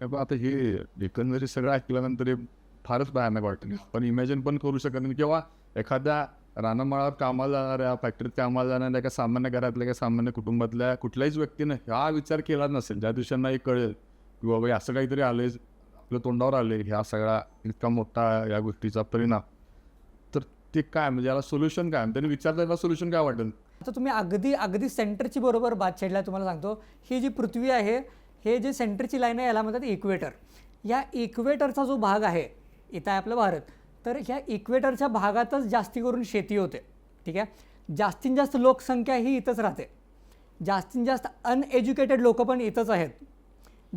आता हे एकंदरीत सगळं ऐकल्यानंतर हे फारच भयानक वाटतं पण इमॅजिन पण करू शकत नाही. किंवा एखाद्या रानामाळावर कामाला जाणाऱ्या फॅक्टरीत कामाला जाणाऱ्या एका सामान्य घरातल्या एका सामान्य कुटुंबातल्या कुठल्याच व्यक्तीनं हा विचार केला नसेल. ज्या दिवसांना हे कळेल की बाबा असं काहीतरी आलंय आपल्या तोंडावर आले ह्या सगळा इतका मोठा या गोष्टीचा परिणाम. तर ते काय? म्हणजे याला सोल्युशन काय? त्यांनी विचारता सोल्युशन काय वाटेल? आता तुम्ही अगदी अगदी सेंटरची बरोबर बात छेडल्या तुम्हाला सांगतो. ही जी पृथ्वी आहे हे जे सेंटरची लाईन आहे याला म्हणतात इक्वेटर या इक्वेटरचा जो भाग आहे इथं आहे आपलं भारत तर ह्या इक्वेटरच्या भागातच जास्ती करून शेती होते. ठीक आहे? जास्तीत जास्त लोकसंख्या ही इथंच राहते. जास्तीत जास्त अनएज्युकेटेड लोक पण इथंच आहेत.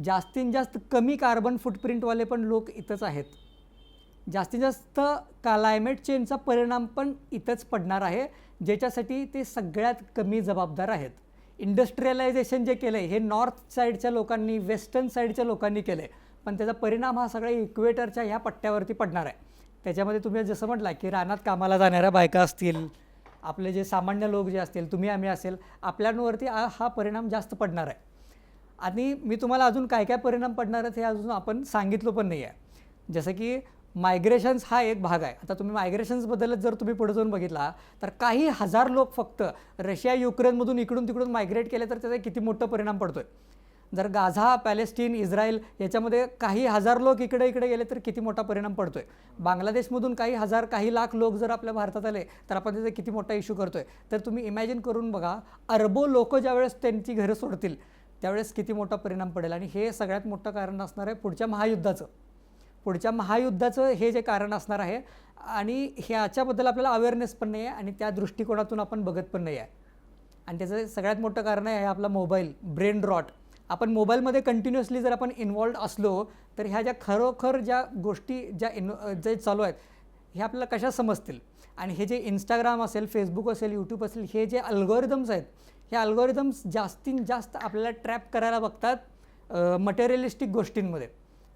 जास्तीत जास्त कमी कार्बन फुटप्रिंटवाले पण लोक इथंच आहेत. जास्तीत जास्त क्लायमेट चेंजचा परिणाम पण इथंच पडणार आहे ज्याच्यासाठी ते सगळ्यात कमी जबाबदार आहेत. इंडस्ट्रियलायझेशन जे केलं आहे हे नॉर्थ साईडच्या लोकांनी वेस्टर्न साईडच्या लोकांनी केलं आहे पण त्याचा परिणाम हा सगळ्या इक्वेटरच्या ह्या पट्ट्यावरती पडणार आहे. त्याच्यामध्ये तुम्ही जसं म्हटलं की रानात कामाला जाणाऱ्या बायका असतील आपले जे सामान्य लोक जे असतील तुम्ही आम्ही असेल आपल्यांवरती हा हा परिणाम जास्त पडणार आहे. आणि मी तुम्हाला अजून काय काय परिणाम पडणार आहेत हे अजून आपण सांगितलं पण नाही आहे जसं की मायग्रेशन्स हा एक भाग आहे. आता तुम्ही मायग्रेशन्सबद्दलच जर तुम्ही पुढे जाऊन बघितला तर काही हजार लोक फक्त रशिया युक्रेनमधून इकडून तिकडून मायग्रेट केले तर त्याचा किती मोठा परिणाम पडतो आहे जर गाझा पॅलेस्टीन इस्रायल याच्यामध्ये काही हजार लोक इकडे इकडे गेले तर किती मोठा परिणाम पडतो आहे बांगलादेशमधून काही हजार काही लाख लोक जर आपल्या भारतात आले तर आपण त्याचा किती मोठा इश्यू करतो आहे तर तुम्ही इमॅजिन करून बघा अरबो लोक ज्यावेळेस त्यांची घरं सोडतील त्यावेळेस किती मोठा परिणाम पडेल? आणि हे सगळ्यात मोठं कारण असणार आहे पुढच्या महायुद्धाचं. पुढच्या महायुद्धाचं हे जे कारण असणार आहे आणि ह्याच्याबद्दल आपल्याला अवेअरनेस पण नाही आहे आणि त्या दृष्टिकोनातून आपण बघत पण नाही आहे आणि त्याचं सगळ्यात मोठं कारण आहे हे आपला मोबाईल ब्रेन ड्रॉट आपण मोबाईलमध्ये कंटिन्युअसली जर आपण इन्वॉल्ड असलो तर ह्या ज्या खरोखर ज्या गोष्टी ज्या इन जे चालू आहेत हे आपल्याला कशा समजतील? आणि हे जे इंस्टाग्राम असेल फेसबुक असेल यूट्यूब असेल हे जे अल्गोरिदम्स आहेत हे अल्गोरिदम्स जास्तीत जास्त आपल्याला ट्रॅप करायला बघतात मटेरियलिस्टिक गोष्टींमध्ये.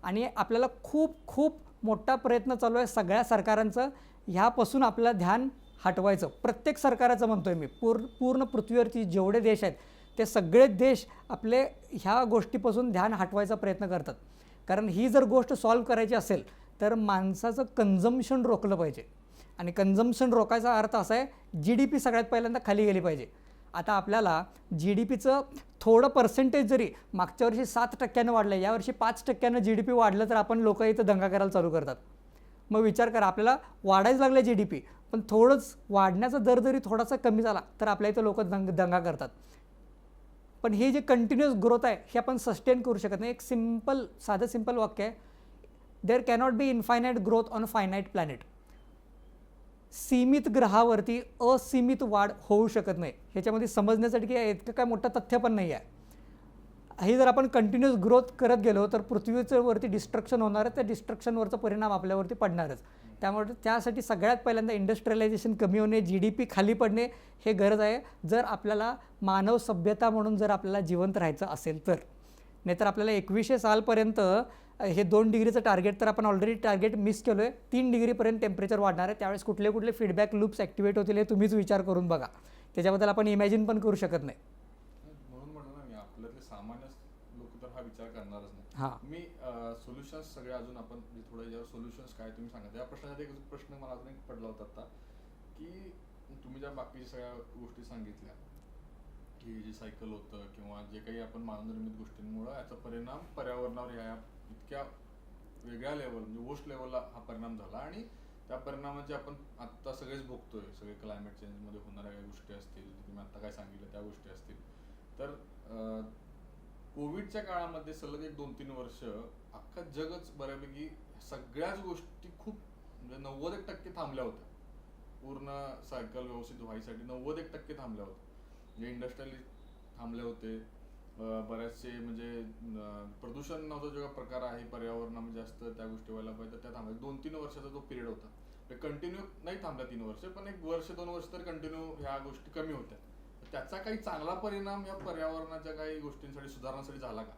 आणि आपल्याला खूप खूप मोठा प्रयत्न चालू आहे सगळ्या सरकारांचं. ह्यापासून आपलं ध्यान हटवायचं. प्रत्येक सरकाराचं म्हणतो आहे मी पूर्ण पूर्ण पृथ्वीवरती जेवढे देश आहेत ते सगळे देश आपले ह्या गोष्टीपासून ध्यान हटवायचा प्रयत्न करतात. कारण ही जर गोष्ट सॉल्व करायची असेल तर माणसाचं कन्झम्शन रोखलं पाहिजे. आणि कन्झम्शन रोखायचा अर्थ असा आहे जी डी पी सगळ्यात पहिल्यांदा खाली गेली पाहिजे. आता आपल्याला जी डी पीचं थोडं पर्सेंटेज जरी मागच्या वर्षी सात टक्क्यानं वाढलं आहे यावर्षी पाच टक्क्यानं जी डी पी वाढलं तर आपण लोक इथं दंगा करायला चालू करतात. मग विचार करा आपल्याला वाढायच लागलं जी डी पी पण थोडंच वाढण्याचा दर जरी थोडासा कमी झाला तर आपल्या इथं लोक दंग दंगा करतात. पण हे जे कंटिन्युअस ग्रोथ आहे हे आपण सस्टेन करू शकत नाही. एक सिंपल साधं सिंपल वाक्य आहे. There cannot be infinite growth on finite planet सीमित ग्रहावरती असीमित वाढ होऊ शकत नाही. ह्याच्यामध्ये समजण्यासाठी काय इतकं काय मोठं तथ्य पण नाही आहे. हे जर आपण कंटिन्युअस ग्रोथ करत गेलो तर पृथ्वीचं वरती डिस्ट्रक्शन होणार त्या डिस्ट्रक्शनवरचा परिणाम आपल्यावरती पडणारच. त्यामुळे त्यासाठी सगळ्यात पहिल्यांदा इंडस्ट्रियलायझेशन कमी होणे जी डी पी खाली पडणे हे गरज आहे. जर आपल्याला मानव सभ्यता म्हणून जर आपल्याला जिवंत राहायचं असेल तर. नाहीतर आपल्याला एकवीसशे सालपर्यंत हे दोन डिग्रीचं टार्गेट तर आपण ऑलरेडी टार्गेट मिस केलो आहे तीन डिग्रीपर्यंत टेम्परेचर वाढणार आहे. त्यावेळेस कुठले कुठले फीडबॅक लूप्स ॲक्टिवेट होतील हे तुम्हीच विचार करून बघा. त्याच्याबद्दल आपण इमॅजिन पण करू शकत नाही. म्हणून म्हणलं ना मी आपल्यातले सामान्य लोक तर हा विचार करणारच नाही. हां. मी सोल्युशन्स सगळे अजून आपण म्हणजे थोडं याच्यावर सोल्युशन्स काय तुम्ही सांगा या प्रश्नाचा एक प्रश्न मला अजून एक पडला होता आता की तुम्ही ज्या बाकीच्या सगळ्या गोष्टी सांगितल्या की जे सायकल होतं किंवा जे काही आपण मानवनिर्मित गोष्टींमुळं याचा परिणाम पर्यावरणावर या इतक्या वेगळ्या लेवल म्हणजे वोस्ट लेवलला हा परिणाम झाला. आणि त्या परिणामाचे आपण आत्ता सगळेच भोगतोय सगळे क्लायमेट चेंजमध्ये होणाऱ्या काही गोष्टी असतील तुम्ही आत्ता काय सांगितलं त्या गोष्टी असतील. तर कोविडच्या काळामध्ये सलग एक दोन तीन वर्ष अख्खा जगच बऱ्यापैकी सगळ्याच गोष्टी खूप म्हणजे नव्वद एक टक्के थांबल्या होत्या. पूर्ण सायकल व्यवस्थित व्हायसाठी नव्वद एक टक्के थांबल्या होत्या. म्हणजे इंडस्ट्रियल थांबले होते बऱ्याचसे बरेचसे म्हणजे अं, प्रदूषण नावाचा जो प्रकार आहे पर्यावरणामध्ये जास्त त्या गोष्टी व्हायला पाहिजे त्या थांबल्या दोन तीन वर्षाचा जो पिरियड होता कंटिन्यू नाही थांबला तीन वर्ष पण एक वर्ष दोन वर्ष तर कंटिन्यू ह्या गोष्टी कमी होत्या. त्याचा काही चांगला परिणाम या पर्यावरणाच्या काही गोष्टींसाठी सुधारण्यासाठी झाला का?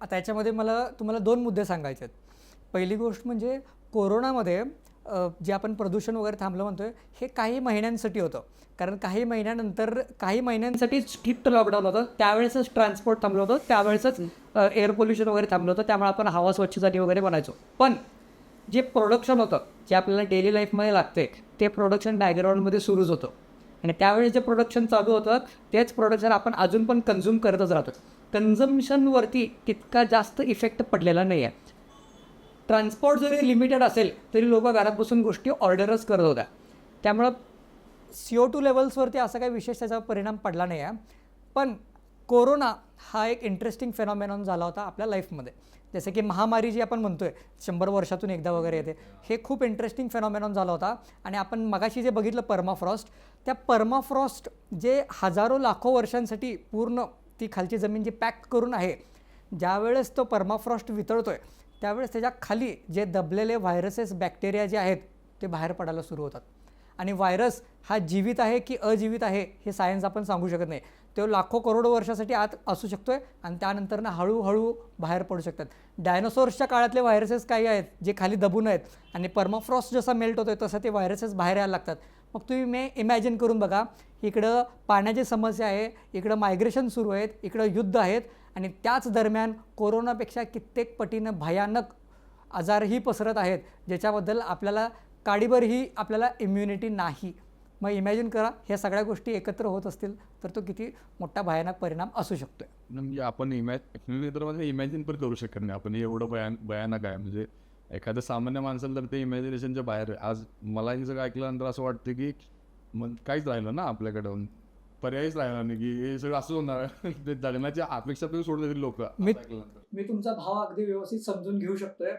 आता याच्यामध्ये मला तुम्हाला दोन मुद्दे सांगायचे आहेत पहिली गोष्ट म्हणजे कोरोनामध्ये जे आपण प्रदूषण वगैरे थांबलं म्हणतोय हे काही महिन्यांसाठी होतं. कारण काही महिन्यानंतर काही महिन्यांसाठी स्ट्रिक्ट लॉकडाऊन होतं. त्यावेळेसच ट्रान्सपोर्ट थांबलं होतं. त्यावेळेसच एअर पोल्युशन वगैरे थांबलं होतं. त्यामुळे आपण हवा स्वच्छसाठी वगैरे बनायचो. पण जे प्रोडक्शन होतं जे आपल्याला डेली लाईफमध्ये लागते ते प्रोडक्शन बॅकग्राऊंडमध्ये सुरूच होतं. आणि त्यावेळेस जे प्रोडक्शन चालू होतं तेच प्रोडक्शन आपण अजून पण कन्झ्युम करतच राहतो. कन्झम्शनवरती तितका जास्त इफेक्ट पडलेला नाही आहे ट्रान्सपोर्ट जरी लिमिटेड असेल तरी लोक घरात बसून गोष्टी ऑर्डरच करत होत्या. त्यामुळं सी ओ टू लेवल्सवरती असा काही विशेष त्याचा परिणाम पडला नाही आहे पण कोरोना हा एक इंटरेस्टिंग फेनॉमेनॉन झाला होता आपल्या लाईफमध्ये जसं की महामारी जी आपण म्हणतोय शंभर वर्षातून एकदा वगैरे येते हे खूप इंटरेस्टिंग फेनॉमेनॉन झाला होता. आणि आपण मगाशी जे बघितलं परमाफ्रॉस्ट त्या परमाफ्रॉस्ट जे हजारो लाखो वर्षांसाठी पूर्ण ती खालची जमीन जी पॅक करून आहे ज्यावेळेस तो परमाफ्रॉस्ट आहे त्यावेळेस त्याच्याखाली जे दबलेले व्हायरसेस बॅक्टेरिया जे आहेत ते बाहेर पडायला सुरू होतात. आणि व्हायरस हा जीवित आहे की अजीवित आहे हे सायन्स आपण सांगू शकत नाही. तो लाखो करोडो वर्षासाठी आत असू शकतो आहे आणि त्यानंतरनं हळूहळू बाहेर पडू शकतात. डायनोसॉर्सच्या काळातले व्हायरसेस काही आहेत जे खाली दबून आहेत आणि परमाफ्रॉस्ट जसा मेल्ट होतोय तसं ते व्हायरसेस बाहेर यायला लागतात. मग तुम्ही मे इमॅजिन करून बघा इकडं पाण्याची समस्या आहे इकडं मायग्रेशन सुरू आहेत इकडं युद्ध आहेत आणि त्याच दरम्यान कोरोनापेक्षा कित्येक पटीनं भयानक आजारही पसरत आहेत ज्याच्याबद्दल आपल्याला काडीभरही आपल्याला इम्युनिटी नाही. मग इमॅजिन करा ह्या सगळ्या गोष्टी एकत्र होत असतील तर तो किती मोठा भयानक परिणाम असू शकतोय. म्हणजे आपण इमॅज तर म्हणजे इमॅजिन पण करू शकत नाही आपण एवढं भयान भयानक आहे. म्हणजे एखादं सामान्य माणसाला तर ते इमॅजिनेशनच्या बाहेर आहे. आज मला हे सगळं ऐकल्यानंतर असं वाटतं की मग काहीच राहिलं ना आपल्याकडं. पर्यायच राहिला नाही की हे सगळं असंच होणार. आहे ते जगण्याची अपेक्षा पण सोडून देतील लोक. मी- मी तुमचा भाव अगदी व्यवस्थित समजून घेऊ शकतोय.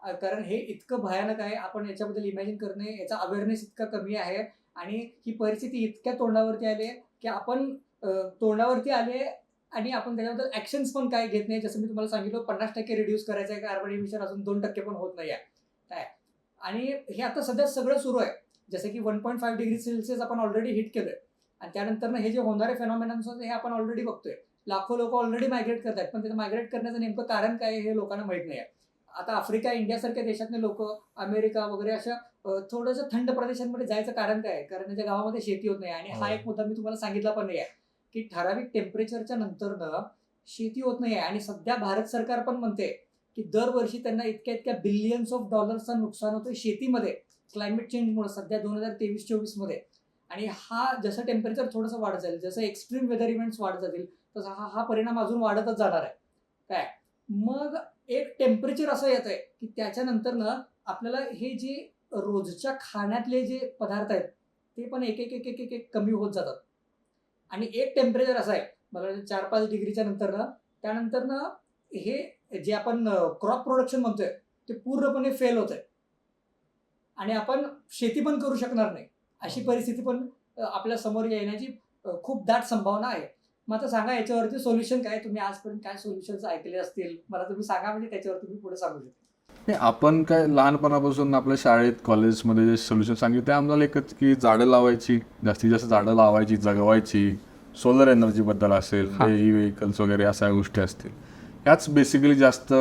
अ, कारण हे इतकं भयानक आहे. आपण याच्याबद्दल इमॅजिन करणे याचा अवेअरनेस इतका कमी आहे. आणि ही परिस्थिती इतक्या तोंडावरती आली आहे की आपण अ, तोंडावरती आले आणि आपण त्याच्याबद्दल ऍक्शन्स पण काय घेत नाही. जसं मी तुम्हाला सांगितलं पन्नास टक्के रिड्यूस करायचं आहे. कार्बन इमिशन अजून दोन टक्के पण होत नाही आहे. काय? आणि हे आता सध्या सगळं सुरू आहे. जसं की one point five degree Celsius आपण ऑलरेडी हिट केलंय. आणि त्यानंतर हे जे होणारे फेनॉमिनन्स हे आपण ऑलरेडी बघतोय. लाखो लोक ऑलरेडी मायग्रेट करतात पण त्याचं मायग्रेट करण्याचं नेमकं कारण काय हे लोकांना माहीत नाही आहे. आता आफ्रिका इंडियासारख्या देशातले लोक अमेरिका वगैरे अशा थोडंसं थंड प्रदेशांमध्ये जायचं कारण काय आहे? कारण त्यांच्या गावामध्ये शेती होत नाही. आणि हा हो. एक मुद्दा मी तुम्हाला सांगितला पण नाही आहे की ठराविक टेम्परेचरच्या नंतरनं शेती होत नाही आहे. आणि सध्या भारत सरकार पण म्हणते की दरवर्षी त्यांना इतक्या इतक्या बिलियन्स ऑफ डॉलर्सचं नुकसान होतं शेतीमध्ये. क्लायमेट चेंजमुळे सध्या दोन हजार तेवीस चोवीसमध्ये. आणि हा जसं टेम्परेचर थोडंसं वाढत जाईल जसं एक्स्ट्रीम वेदर इव्हेंट्स वाढत जातील तसा हा हा परिणाम अजून वाढतच जाणार आहे. काय? मग एक टेम्परेचर असं येत आहे की त्याच्यानंतर ना आपल्याला हे जे रोजच्या खाण्यातले जे पदार्थ आहेत ते पण एक एक एक एक एक एक कमी होत जातात. आणि एक टेम्परेचर असं आहे मला वाटतं चार पाच डिग्रीच्या नंतर ना त्यानंतर ना हे जे आपण क्रॉप प्रोडक्शन म्हणतोय ते पूर्णपणे फेल होत आहे आणि आपण शेती पण करू शकणार नाही. अशी परिस्थिती पण आपल्यासमोर येण्याची खूप दाट संभावना आहे. मग आता सांगा याच्यावरती सोल्युशन काय? तुम्ही आजपर्यंत काय सोल्युशन्स ऐकले असतील? मला तुम्ही सांगा म्हणजे त्याच्यावर तुम्ही पुढे सांगू शकता. नाही आपण काय लहानपणापासून आपल्या शाळेत कॉलेजमध्ये जे सोल्युशन सांगितलं ते आम्हाला एकच की झाडं लावायची जास्तीत जास्त झाडं लावायची जगवायची. सोलर एनर्जीबद्दल असेल हा. ई व्हेकल्स वगैरे अशा गोष्टी असतील. ह्याच बेसिकली जास्त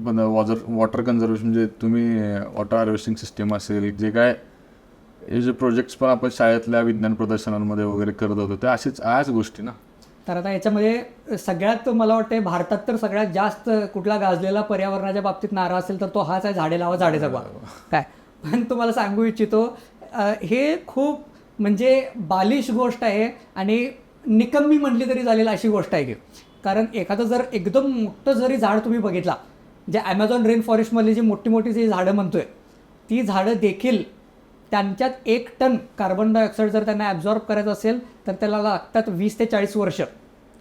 वॉटर वॉटर कन्झर्वेशन जे तुम्ही वॉटर हार्वेस्टिंग सिस्टीम असेल जे काय हे जे प्रोजेक्ट्स पण आपण शाळेतल्या विज्ञान प्रदर्शनांमध्ये वगैरे करत होतो त्या अशीच ह्याच गोष्टी ना. तर आता याच्यामध्ये सगळ्यात मला वाटते भारतात तर सगळ्यात जास्त कुठला गाजलेला पर्यावरणाच्या बाबतीत नारा असेल तर तो हाच आहे झाडे लावा झाडे जगवा काय? पण तुम्हाला सांगू इच्छितो हे खूप म्हणजे बालिश गोष्ट आहे आणि निकम्मी म्हटली तरी चालेल अशी गोष्ट आहे की. कारण एखादं जर एकदम मोठं जरी झाड तुम्ही बघितला जे ॲमेझॉन रेन फॉरेस्टमधली जी मोठी मोठी जी झाडं म्हणतोय ती झाडं देखील त्यांच्यात एक टन कार्बन डायऑक्साईड जर त्यांना ॲब्झॉर्ब करायचं असेल तर त्याला लागतात वीस ते चाळीस वर्ष.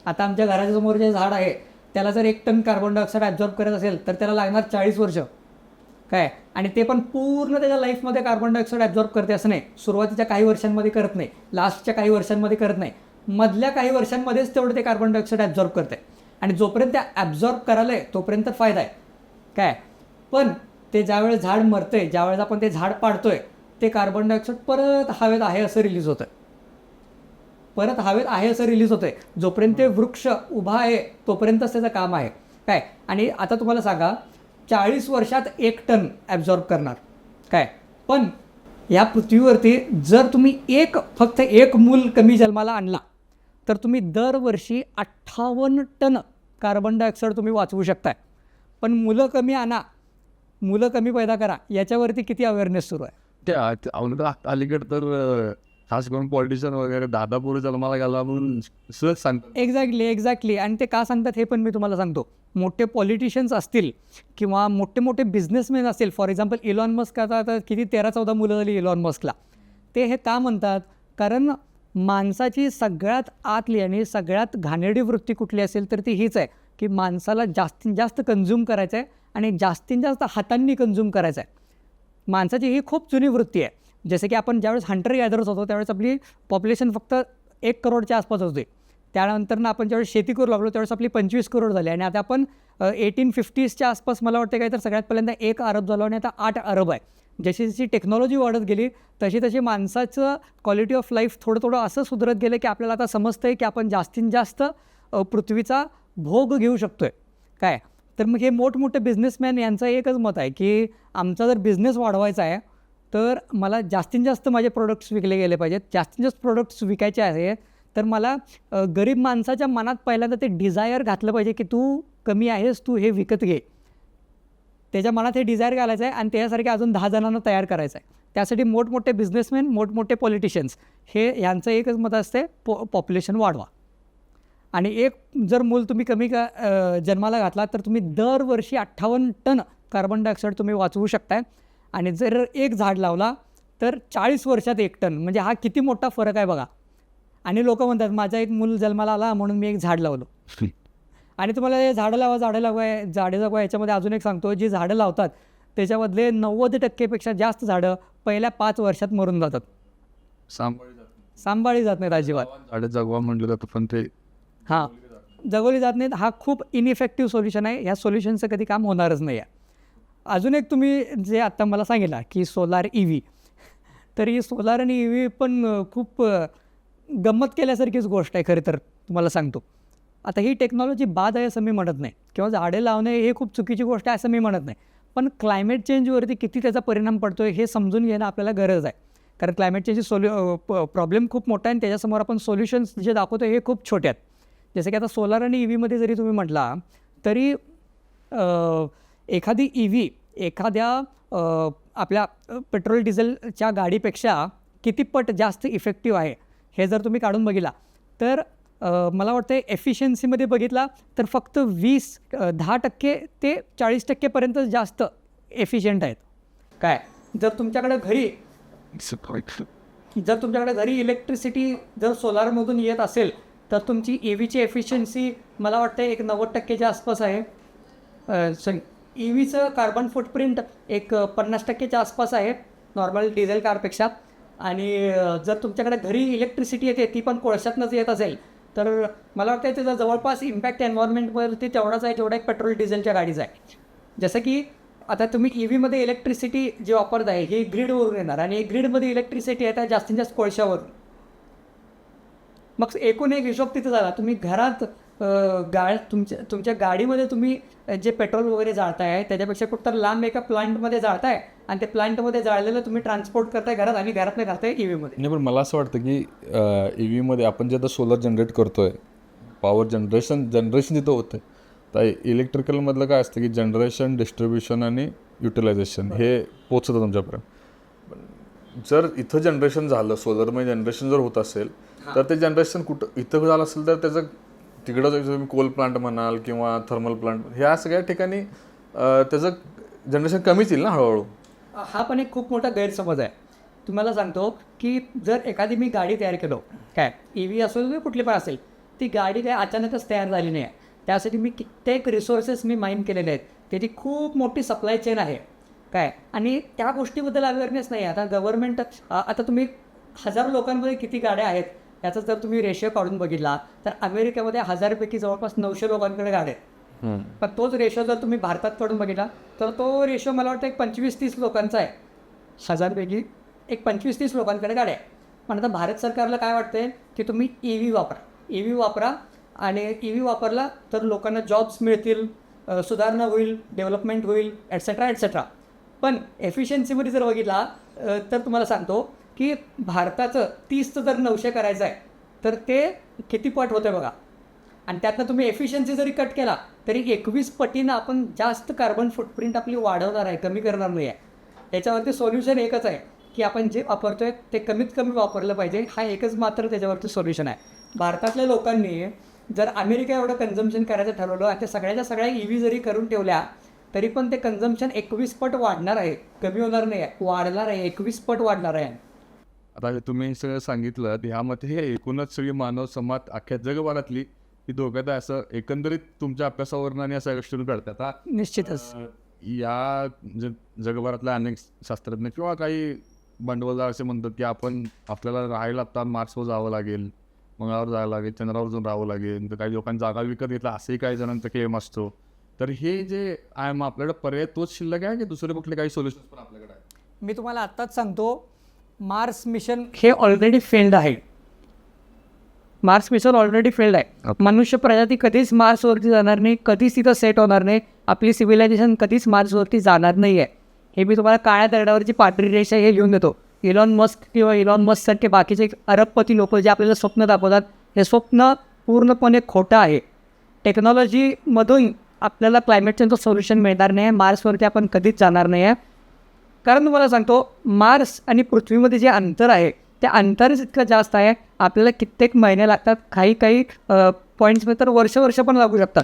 आता आमच्या घराच्या समोर जे झाड आहे त्याला जर एक टन कार्बन डायऑक्साईड ॲब्झॉर्ब करायचं असेल तर त्याला लागणार चाळीस वर्ष. काय? आणि ते पण पूर्ण त्याच्या लाईफमध्ये कार्बन डायऑक्साईड ॲब्झॉर्ब करते असं नाही. सुरुवातीच्या काही वर्षांमध्ये करत नाही. लास्टच्या काही वर्षांमध्ये करत नाही. मधल्या काही वर्षांमध्येच तेवढं ते कार्बन डायऑक्साईड ॲब्झॉर्ब करते. आणि जोपर्यंत ते ॲब्झॉर्ब करायला आहे तोपर्यंत फायदा आहे. काय? पण ते ज्यावेळेस झाड मरते ज्यावेळेस आपण ते झाड पाडतोय ते कार्बन डायऑक्साईड परत हवेत आहे असं रिलीज होतं परत हवेत आहे असं रिलीज होतंय. जोपर्यंत ते वृक्ष उभा आहे तोपर्यंतच त्याचं काम आहे. काय? आणि आता तुम्हाला सांगा चाळीस वर्षात एक टन ॲब्झॉर्ब करणार. काय? पण या पृथ्वीवरती जर तुम्ही एक फक्त एक मूल कमी जन्माला आणला तर तुम्ही दरवर्षी अठ्ठावन्न टन कार्बन डायऑक्साईड तुम्ही वाचवू शकताय. पण मुलं कमी आणा. मुलं कमी पैदा करा. याच्यावरती किती अवेअरनेस सुरू आहे? ते आ- तर खास करून पॉलिटिशियन वगैरे दादा पुढे जन्माला गेला म्हणून सहज सांगतात एक्झॅक्टली एक्झॅक्टली आणि ते का सांगतात हे पण मी तुम्हाला सांगतो. मोठे पॉलिटिशियन्स असतील किंवा मोठे मोठे बिझनेसमॅन असतील फॉर एक्झाम्पल इलॉन मस्क आता आता किती तेरा चौदा मुलं झाली इलॉन मस्कला ते हे का म्हणतात? कारण माणसाची सगळ्यात आतली आणि सगळ्यात घाणेरडी वृत्ती कुठली असेल तर ती हीच आहे की माणसाला जास्तीत जास्त कन्झ्युम करायचं आहे आणि जास्तीत जास्त हातांनी कन्झ्युम करायचं आहे माणसाची ही खूप जुनी वृत्ती आहे. जसं की आपण ज्यावेळेस हंटर गॅदर्स होतो त्यावेळेस आपली पॉप्युलेशन फक्त एक करोडच्या आसपास होते. त्यानंतर ना आपण ज्यावेळेस शेती करू लागलो त्यावेळेस आपली पंचवीस करोड झाली आणि आता आपण एटीन फिफ्टीजच्या आसपास मला वाटतं काय तर सगळ्यात पहिल्यांदा एक अरब झालो आणि आता आठ अरब आहे. जशी जशी टेक्नॉलॉजी वाढत गेली तशी तशी माणसाचं क्वालिटी ऑफ लाईफ थोडं थोडं असं सुधरत गेलं की आपल्याला आता समजतं आहे की आपण जास्तीत जास्त पृथ्वीचा भोग घेऊ शकतो आहे काय? तर मग हे मोठमोठे बिझनेसमॅन यांचं एकच मत आहे की आमचा जर बिझनेस वाढवायचा आहे तर मला जास्तीत जास्त माझे प्रोडक्ट्स विकले गेले पाहिजेत. जास्तीत जास्त प्रोडक्ट्स विकायचे आहेत तर मला गरीब माणसाच्या मनात पहिल्यांदा ते डिझायर घातलं पाहिजे की तू कमी आहेस तू हे विकत घे. त्याच्या मनात हे डिझायर घालायचं आहे आणि त्याच्यासारखे अजून दहा जणांना तयार करायचं आहे. त्यासाठी मोठमोठे बिझनेसमॅन मोठमोठे पॉलिटिशियन्स हे यांचं एकच मत असते पॉ पॉप्युलेशन वाढवा. आणि एक जर मूल तुम्ही कमी का जन्माला घातला तर तुम्ही दरवर्षी अठ्ठावन्न टन कार्बन डायऑक्साईड तुम्ही वाचवू शकताय. आणि जर एक झाड लावला तर चाळीस वर्षात एक टन. म्हणजे हा किती मोठा फरक आहे बघा. आणि लोक म्हणतात माझा एक मूल जन्माला आला म्हणून मी एक झाड लावलं. आणि तुम्हाला हे झाडं लावा झाडं लावा झाडे जगवा याच्यामध्ये अजून एक सांगतो जी झाडं लावतात त्याच्यामधले नव्वद टक्केपेक्षा जास्त झाडं पहिल्या पाच वर्षात मरून जातात. सांभाळी जात नाहीत अजिबात. झाडे जगवा म्हटलं जातं पण ते हां. जगवली जात नाहीत. हा खूप इनइफेक्टिव्ह सोल्युशन आहे. ह्या सोल्युशनचं कधी काम होणारच नाही आहे अजून एक तुम्ही जे आत्ता मला सांगितला की सोलार ई व्ही तर ही सोलार आणि ई व्ही पण खूप गंमत केल्यासारखीच गोष्ट आहे खरं तर तुम्हाला सांगतो. आता ही टेक्नॉलॉजी बाद आहे असं मी म्हणत नाही. किंवा झाडे लावणे हे खूप चुकीची गोष्ट आहे असं मी म्हणत नाही. पण क्लायमेट चेंजवरती किती त्याचा परिणाम पडतो आहे हे समजून घेणं आपल्याला गरज आहे. कारण क्लायमेट चेंजची सोल्यू प्रॉब्लेम खूप मोठा आहे आणि त्याच्यासमोर आपण सोल्युशन्स जे दाखवतो हे खूप छोटे आहेत. जसं की आता सोलार आणि ई व्हीमध्ये जरी तुम्ही म्हटला तरी एखादी ई व्ही एखाद्या आपल्या पेट्रोल डिझेलच्या गाडीपेक्षा किती पट जास्त इफेक्टिव्ह आहे हे जर तुम्ही काढून बघितला तर मला वाटतं एफिशियन्सीमध्ये बघितला तर फक्त वीस दहा टक्के ते चाळीस टक्केपर्यंत जास्त एफिशियंट आहेत. काय? जर तुमच्याकडे घरी जर तुमच्याकडे घरी इलेक्ट्रिसिटी जर सोलारमधून येत असेल तर तुमची ई व्हीची एफिशियन्सी मला वाटतं एक नव्वद टक्केच्या आसपास आहे. सॉरी ई व्हीचं कार्बन फुटप्रिंट एक पन्नास टक्केच्या आसपास आहे नॉर्मल डिझेल कारपेक्षा आणि जर तुमच्याकडे घरी इलेक्ट्रिसिटी येते ती पण कोळशातनंच येत असेल तर मला वाटतं त्याचा जवळपास इम्पॅक्ट एन्व्हायरमेंटवरती तेवढाच आहे जेवढा एक पेट्रोल डिझेलच्या गाडीचा आहे. जसं की आता तुम्ही ई व्हीमध्ये इलेक्ट्रिसिटी जी वापरत आहे ही ग्रीडवरून येणार. आणि ग्रीडमध्ये इलेक्ट्रिसिटी येत आहे जास्तीत जास्त कोळशावरून. मग एकूण एक हिशोब तिथे झाला. तुम्ही घरात गा तुमच्या तुमच्या गाडीमध्ये तुम्ही जे पेट्रोल वगैरे जाळताय त्याच्यापेक्षा कुठं लांब एका प्लांटमध्ये जाळताय आणि ते प्लांटमध्ये जाळलेलं तुम्ही ट्रान्सपोर्ट करताय घरात आणि घरातले राहताय ई व्हीमध्ये नाही पण मला असं वाटतं की ई व्हीमध्ये आपण जे आता सोलर जनरेट करतोय पॉवर जनरेशन जनरेशन जिथं होतं तर इलेक्ट्रिकलमधलं काय असतं की जनरेशन डिस्ट्रीब्युशन आणि युटिलायझेशन हे पोचतं तुमच्यापर्यंत. जर इथं जनरेशन झालं सोलरमध्ये जनरेशन जर होत असेल तर ते जनरेशन कुठं इथं झालं असेल तर त्याचं तिकडं जर तुम्ही कोल प्लांट म्हणाल किंवा थर्मल प्लांट ह्या सगळ्या ठिकाणी त्याचं जनरेशन कमीच येईल ना हळूहळू? हा पण एक खूप मोठा गैरसमज आहे. तुम्हाला सांगतो की जर एखादी मी गाडी तयार केलो काय ई व्ही असो किंवा कुठली पण असेल ती गाडी काय अचानकच तयार झाली नाही आहे. त्यासाठी मी कित्येक रिसोर्सेस मी माइंड केलेले आहेत. त्याची खूप मोठी सप्लाय चेन आहे. काय आणि त्या गोष्टीबद्दल अवेअरनेस नाही आहे. आता गव्हर्नमेंट आता तुम्ही हजारो लोकांमध्ये किती गाड्या आहेत याचा जर तुम्ही रेशिओ काढून बघितला तर अमेरिकेमध्ये हजारपैकी जवळपास नऊशे लोकांकडे गाड्या आहेत. पण तोच रेशो जर तुम्ही भारतात काढून बघितला तर तो रेशो मला वाटतं एक पंचवीस तीस लोकांचा आहे. हजारपैकी एक पंचवीस तीस लोकांकडे गाड्या आहे पण आता भारत सरकारला काय वाटतंय की तुम्ही ई व्ही वापरा. ई व्ही वापरा आणि ई व्ही वापरला तर लोकांना जॉब्स मिळतील सुधारणा होईल डेव्हलपमेंट होईल ॲटसेट्रा ॲटसेट्रा पण एफिशियन्सीमध्ये जर बघितला तर तुम्हाला सांगतो की भारताचं तीसचं जर नऊशे करायचं आहे तर ते किती पट होतं बघा. आणि त्यातनं तुम्ही एफिशियन्सी जरी कट केला तरी एकवीस पटीनं आपण जास्त कार्बन फुटप्रिंट आपली वाढवणार आहे कमी करणार नाही आहे त्याच्यावरती सोल्युशन एकच आहे की आपण जे वापरतोय ते कमीत कमी वापरलं पाहिजे. हा एकच मात्र त्याच्यावरती सोल्युशन आहे. भारतातल्या लोकांनी जर अमेरिका एवढं कन्झम्पशन करायचं ठरवलं आणि ते सगळ्याच्या सगळ्या ई व्ही जरी करून ठेवल्या तरी पण ते कन्झम्पशन एकवीस पट वाढणार आहे कमी होणार नाही आहे वाढणार आहे एकवीस पट वाढणार आहे. आता हे तुम्ही सगळं सांगितलं ह्यामध्ये हे एकूणच सगळी मानव समाज अख्ख्या जगभरातली ही दोघं असं एकंदरीत तुमच्या अभ्यासावरून आणि या सगळ्या गोष्टी कळतात हा? निश्चितच. या ज जगभरातल्या अनेक शास्त्रज्ञ किंवा काही भांडवलदार असे म्हणतात की आपण आपल्याला राहायला आता मार्सवर जावं लागेल मंगळावर जावं लागेल चंद्रावर जाऊन राहावं लागेल तर काही लोकांनी जागा विकत घेतला असंही काही जणांचा क्लेम असतो. तर हे जे आहे मग आपल्याकडे पर्याय तोच शिल्लक आहे की दुसरे कुठले काही सोल्युशन पण आपल्याकडे आहे मी तुम्हाला आत्ताच सांगतो मार्स मिशन हे ऑलरेडी फेल्ड आहे. मार्स मिशन ऑलरेडी फेल्ड आहे. मनुष्य प्रजाती कधीच मार्सवरती जाणार नाही कधीच तिथं सेट होणार नाही आपली सिव्हिलायझेशन कधीच मार्सवरती जाणार नाही आहे हे मी तुम्हाला काळ्या दरडावरची पांढरी रेषा हे लिहून देतो. इलॉन मस्क किंवा इलॉन मस्कसारखे बाकीचे अरबपती लोक जे आपल्याला स्वप्न दाखवतात हे स्वप्न पूर्णपणे खोटं आहे. टेक्नॉलॉजीमधून आपल्याला क्लायमेट चेंजचं सोल्युशन मिळणार नाही आहे मार्सवरती आपण कधीच जाणार नाही आहे कारण तुम्हाला सांगतो मार्स आणि पृथ्वीमध्ये जे अंतर आहे त्या अंतरच इतकं जास्त आहे आपल्याला कित्येक महिने लागतात काही काही पॉईंट्समध्ये तर वर्ष वर्ष पण लागू शकतात.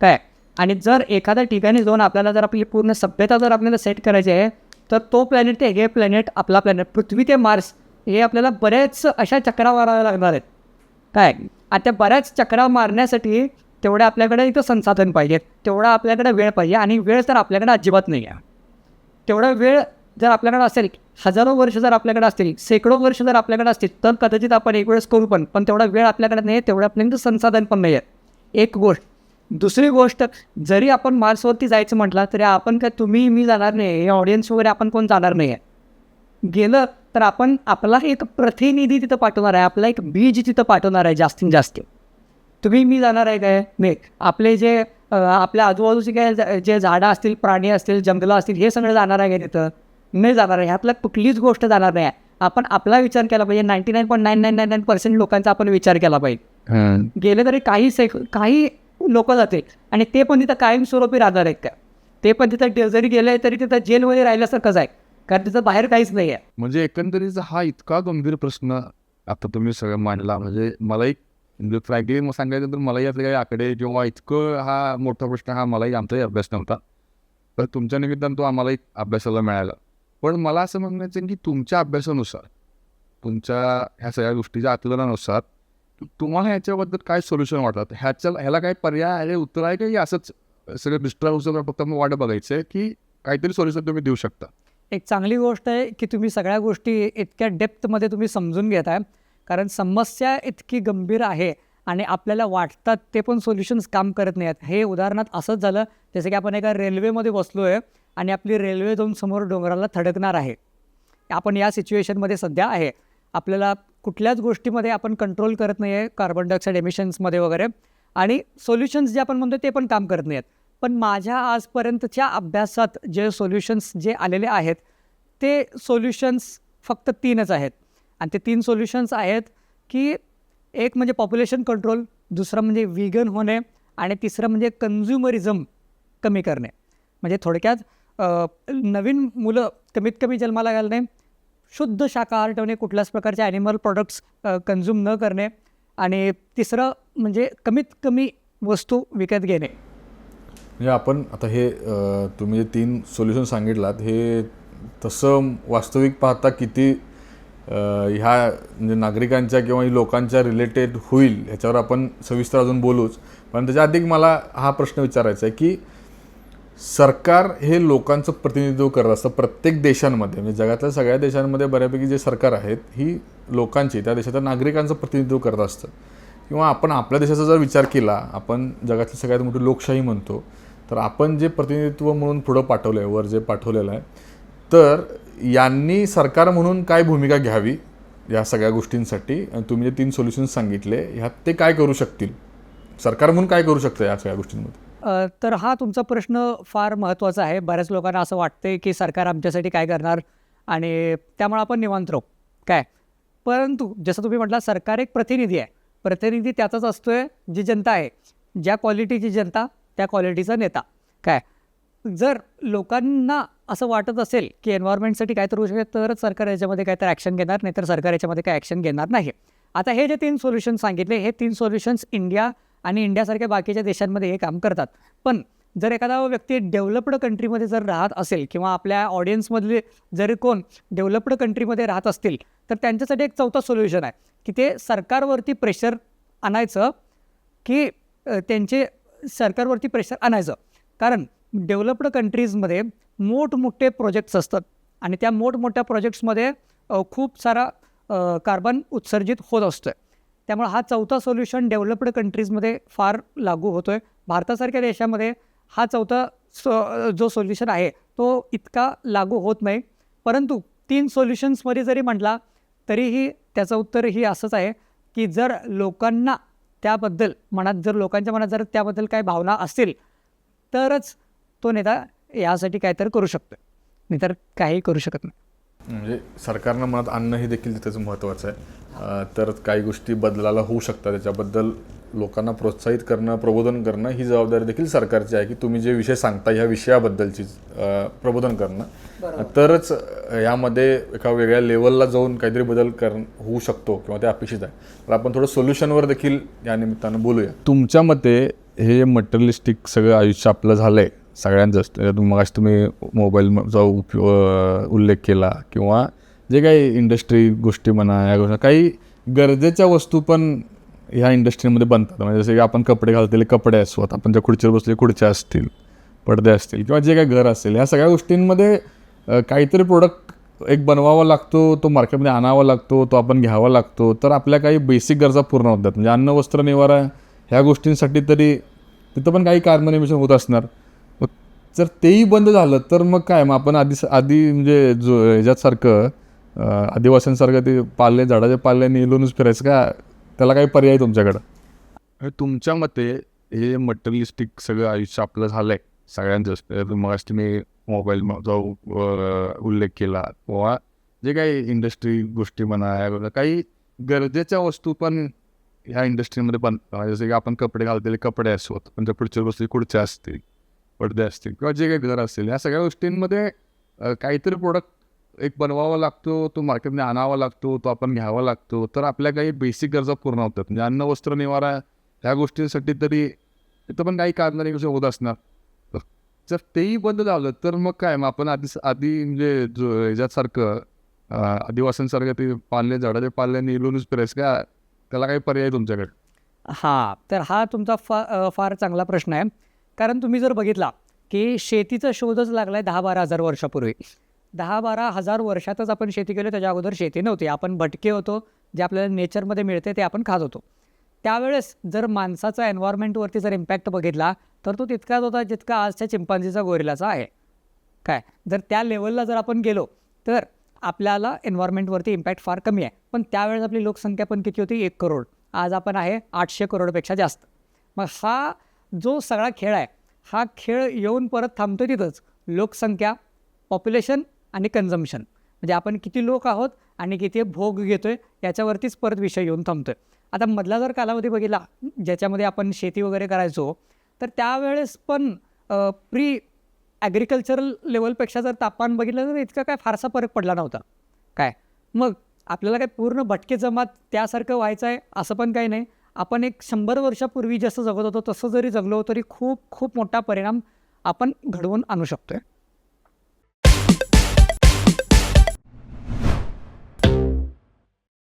काय? आणि जर एखाद्या ठिकाणी जाऊन आपल्याला जर आपली पूर्ण सभ्यता जर आपल्याला सेट करायची आहे तर तो प्लॅनेट ते हे प्लॅनेट आपला प्लॅनेट पृथ्वी ते मार्स हे आपल्याला बऱ्याच अशा चक्रा माराव्या लागणार आहेत. काय? आता बऱ्याच चक्रा मारण्यासाठी तेवढ्या आपल्याकडे इथं संसाधन पाहिजेत तेवढा आपल्याकडे वेळ पाहिजे आणि वेळ तर आपल्याकडे अजिबात नाही आहे. तेवढा वेळ जर आपल्याकडे असेल हजारो वर्ष जर आपल्याकडे असतील शेकडो वर्ष जर आपल्याकडे असतील तर कदाचित आपण एक वेळेस करू पण पण तेवढा वेळ आपल्याकडे नाही तेवढं आपल्याकडे संसाधन पण नाही आहे एक गोष्ट. दुसरी गोष्ट जरी आपण मार्सवरती जायचं म्हटलं तरी आपण काय तुम्ही मी जाणार नाही हे ऑडियन्स वगैरे आपण कोण जाणार नाही आहे गेलं तर आपण आपला एक प्रतिनिधी तिथं पाठवणार आहे आपला एक बीज तिथं पाठवणार आहे जास्तीत जास्त. तुम्ही मी जाणार आहे काय? नाही. आपले जे आपल्या आजूबाजूचे काय ज- झाडं असतील प्राणी असतील जंगलं असतील हे सगळं जाणार आहे का तिथं? नाही जाणार आहे. ह्यातलं कुठलीच गोष्ट जाणार नाही. आपण आपला विचार केला पाहिजे. Ninety nine point nine nine nine nine percent लोकांचा आपण विचार केला पाहिजे. गेले तरी काही सेक काही लोक जाते आणि ते पण तिथं कायमस्वरूपी राहणार आहेत का? ते पण तिथं डे- जरी गेले तरी तिथं जेलमध्ये राहिल्यासारखंच आहे. कारण तिथं बाहेर काहीच नाही आहे. म्हणजे एकंदरीत हा इतका गंभीर प्रश्न आता तुम्ही सगळं मांडला. म्हणजे मलाही म्हणजे म्हणजे फ्रँकली मग सांगायचं तर मलाही यातले काही आकडे किंवा इतकं हा मोठा प्रश्न हा मलाही आमचाही अभ्यास नव्हता. तर तुमच्या निमित्तानं तो आम्हालाही अभ्यासाला मिळाला. पण मला असं म्हणायचं की तुमच्या अभ्यासानुसार तुमच्या ह्या सगळ्या गोष्टीच्या आकलनानुसार तुम्हाला ह्याच्याबद्दल काय सोल्युशन वाटतात? ह्याच्या ह्याला काय पर्याय आहे उत्तर आहे की असंच सगळं डिस्ट्रॅक्शन फक्त मग वाट बघायचं आहे की काहीतरी सोल्युशन तुम्ही देऊ शकता. एक चांगली गोष्ट आहे की तुम्ही सगळ्या गोष्टी इतक्या डेप्थमध्ये तुम्ही समजून घेत कारण समस्या इतकी गंभीर आहे आणि आपल्याला वाटतात ते पण सोल्युशन्स काम करत नाही आहेत हे उदाहरणार्थ असंच झालं जसं की आपण एका रेल्वेमध्ये बसलो आहे आणि आपली रेल्वे जाऊन समोर डोंगराला थडकणार आहे. आपण या सिच्युएशनमध्ये सध्या आहे. आपल्याला कुठल्याच गोष्टीमध्ये आपण कंट्रोल करत नाही आहे कार्बन डायऑक्साईड एमिशन्समध्ये वगैरे. आणि सोल्युशन्स जे आपण म्हणतो ते पण काम करत नाही आहेत पण माझ्या आजपर्यंतच्या अभ्यासात जे सोल्युशन्स जे आलेले आहेत ते सोल्युशन्स फक्त तीनच आहेत. आणि ते तीन सोल्युशन्स आहेत की एक म्हणजे पॉप्युलेशन कंट्रोल दुसरं म्हणजे व्हिगन होणे आणि तिसरं म्हणजे कन्झ्युमरिझम कमी करणे. म्हणजे थोडक्यात नवीन मुलं कमीत कमी जन्माला घालणे शुद्ध शाकाहार ठेवणे कुठल्याच प्रकारचे ॲनिमल प्रोडक्ट्स कन्झ्युम न करणे आणि तिसरं म्हणजे कमीत कमी वस्तू विकत घेणे. म्हणजे आपण आता हे तुम्ही जे तीन सोल्युशन सांगितलात हे तसं वास्तविक पाहता किती ह्या म्हणजे नागरिकांच्या किंवा लोकांच्या रिलेटेड होईल ह्याच्यावर आपण सविस्तर अजून बोलूच. पण त्याच्या आधी मला हा प्रश्न विचारायचा आहे की सरकार हे लोकांचं प्रतिनिधित्व करत असतं प्रत्येक देशांमध्ये. म्हणजे जगातल्या सगळ्या देशांमध्ये बऱ्यापैकी जे सरकार आहेत ही लोकांची त्या देशाच्या नागरिकांचं प्रतिनिधित्व करत असतं. किंवा आपण आपल्या देशाचा जर विचार केला आपण जगातली सगळ्यात मोठी लोकशाही म्हणतो तर आपण जे प्रतिनिधित्व म्हणून पुढं पाठवलं आहे वर जे पाठवलेलं आहे तर यांनी सरकार म्हणून काय भूमिका घ्यावी या सगळ्या गोष्टींसाठी? आणि तुम्ही जे तीन सोल्युशन्स सांगितले ह्यात ते काय करू शकतील? सरकार म्हणून काय करू शकतं या सगळ्या गोष्टींमध्ये? तर हा तुमचा प्रश्न फार महत्त्वाचा आहे. बऱ्याच लोकांना असं वाटतंय की सरकार आमच्यासाठी काय करणार आणि त्यामुळे आपण निवांत राहू. काय? परंतु जसं तुम्ही म्हटला सरकार एक प्रतिनिधी आहे. प्रतिनिधी त्याचाच असतो आहे जी जनता आहे. ज्या क्वालिटीची जनता त्या क्वालिटीचा नेता. काय? जर लोकांना असं वाटत असेल की एन्व्हायरमेंटसाठी काय तर होऊ शकेल तरच सरकार याच्यामध्ये काय तर ॲक्शन घेणार नाही तर सरकार याच्यामध्ये काय ॲक्शन घेणार नाही. आता हे जे तीन सोल्युशन सांगितले हे तीन सोल्युशन्स इंडिया आणि इंडियासारख्या बाकीच्या देशांमध्ये हे काम करतात. पण जर एखादा व्यक्ती डेव्हलप्ड कंट्रीमध्ये जर राहत असेल किंवा आपल्या ऑडियन्समधले जरी कोण डेव्हलप्ड कंट्रीमध्ये राहत असतील तर त्यांच्यासाठी एक चौथा सोल्युशन आहे की ते सरकारवरती प्रेशर आणायचं की त्यांचे सरकारवरती प्रेशर आणायचं. कारण डेव्हलप्ड कंट्रीजमध्ये मोठमोठे प्रोजेक्ट्स असतात. आणि त्या मोठमोठ्या प्रोजेक्ट्समध्ये खूप सारा कार्बन उत्सर्जित होत असतो आहे त्यामुळे हा चौथा सोल्युशन डेव्हलप्ड कंट्रीजमध्ये फार लागू होतो आहे भारतासारख्या देशामध्ये हा चौथा सो जो सोल्युशन आहे तो इतका लागू होत नाही. परंतु तीन सोल्युशन्समध्ये जरी म्हटला तरीही त्याचं उत्तरही असंच आहे की जर लोकांना त्याबद्दल मनात जर लोकांच्या मनात जर त्याबद्दल काही भावना असतील तरच तो नेता यासाठी काहीतरी करू शकतो नाही तर काही करू शकत नाही. म्हणजे सरकारनं मनात आणणं हे देखील तिथेच महत्त्वाचं आहे. तर काही गोष्टी बदलायला होऊ शकतात. त्याच्याबद्दल लोकांना प्रोत्साहित करणं प्रबोधन करणं ही जबाबदारी देखील सरकारची आहे की तुम्ही जे विषय सांगता ह्या विषयाबद्दलची प्रबोधन करणं. तरच यामध्ये एका वेगळ्या लेवलला जाऊन काहीतरी बदल कर होऊ शकतो किंवा ते अपेक्षित आहे. तर आपण थोडं सोल्युशनवर देखील या निमित्तानं बोलूया. तुमच्या मते हे मटेरियलिस्टिक सगळं आयुष्य आपलं झालं आहे सगळ्यात जास्त मग तुम्ही मोबाईलचा उपयोग उल्लेख केला किंवा जे काही इंडस्ट्री गोष्टी म्हणा या गोष्टी काही गरजेच्या वस्तू पण ह्या इंडस्ट्रीमध्ये बनतात. म्हणजे जसे की आपण कपडे घालतेले कपडे असोत आपण ज्या खुर्चीवर बसले खुर्च्या असतील पडदे असतील किंवा जे काही घर असेल ह्या सगळ्या गोष्टींमध्ये काहीतरी प्रोडक्ट एक बनवावा लागतो तो मार्केटमध्ये आणावा लागतो तो आपण घ्यावा लागतो. तर आपल्या काही बेसिक गरजा पूर्ण होतात. म्हणजे अन्न वस्त्र निवारा ह्या गोष्टींसाठी तरी तिथं पण काही कार्मनिमिशन होत असणार. जर तेही बंद झालं तर मग काय? मग आपण आधी आधी म्हणजे जो ह्याच्यासारखं आदिवासींसारखं ते पाले झाडाच्या पाल्याने इलूनच फिरायचं का? त्याला काही पर्याय तुमच्याकडं? तुमच्या मते हे मटेरियलिस्टिक सगळं आयुष्य आपलं झालं आहे सगळ्यांचंच मग तुम्ही मोबाईलचा उल्लेख केला किंवा जे काही इंडस्ट्री गोष्टी म्हणा या काही गरजेच्या वस्तू पण ह्या इंडस्ट्रीमध्ये पण जसं जसे की आपण कपडे घालतेले कपडे असोत पण त्या पुढच्या वस्तू खुर्च्या असतील? पडदे असतील किंवा जे काही घर असतील या सगळ्या गोष्टींमध्ये काहीतरी प्रोडक्ट एक बनवावा लागतो तो मार्केटमध्ये आणावा लागतो तो आपण घ्यावा लागतो. तर आपल्या काही बेसिक गरजा पूर्ण होतात. म्हणजे अन्न वस्त्र निवारा ह्या गोष्टींसाठी तरी तिथं पण काही कारणाने कसं होत असणार? जर तेही बंद झालं तर मग काय? मग आपण आधी आधी म्हणजे जो ह्याच्यासारखं आदिवासींसारखं ते पाले झाडाचे पाले निलूनच प्रेस का त्याला काही पर्याय तुमच्याकडे? हां. तर हा तुमचा फा फार चांगला प्रश्न आहे. कारण तुम्ही जर बघितला की शेतीचा शोधच लागला आहे दहा बारा हजार वर्षापूर्वी. दहा बारा हजार वर्षातच आपण शेती केली त्याच्या अगोदर शेती नव्हती. आपण भटके होतो जे आपल्याला नेचरमध्ये मिळते ते आपण खात होतो. त्यावेळेस जर माणसाचा एन्व्हायरमेंटवरती जर इम्पॅक्ट बघितला तर तो तितकाच होता जितका आजच्या चिंपांजीचा गोरिलाचा आहे. काय? जर त्या लेवलला जर आपण गेलो तर आपल्याला एन्व्हायरमेंटवरती इम्पॅक्ट फार कमी आहे. पण त्यावेळेस आपली लोकसंख्या पण किती होती? एक करोड. आज आपण आहे आठशे करोडपेक्षा जास्त. मग हा जो सगळा खेळ आहे हा खेळ येऊन परत थांबतो तिथंच. लोकसंख्या पॉप्युलेशन आणि कन्झम्शन म्हणजे आपण किती लोक आहोत आणि किती भोग घेतो आहे याच्यावरतीच परत विषय येऊन थांबतो आहे आता मधला जर कालावधी बघितला ज्याच्यामध्ये आपण शेती वगैरे करायचो तर त्यावेळेस पण प्री ॲग्रिकल्चरल लेवलपेक्षा जर तापमान बघितलं तर इतका काय फारसा फरक पडला नव्हता. काय? मग आपल्याला काय पूर्ण भटके जमात त्यासारखं व्हायचं आहे असं पण काही नाही. आपण एक शंभर वर्षापूर्वी जसं जगत होतो तसं जरी जगलो तरी खूप खूप मोठा परिणाम आपण घडवून आणू शकतो आहे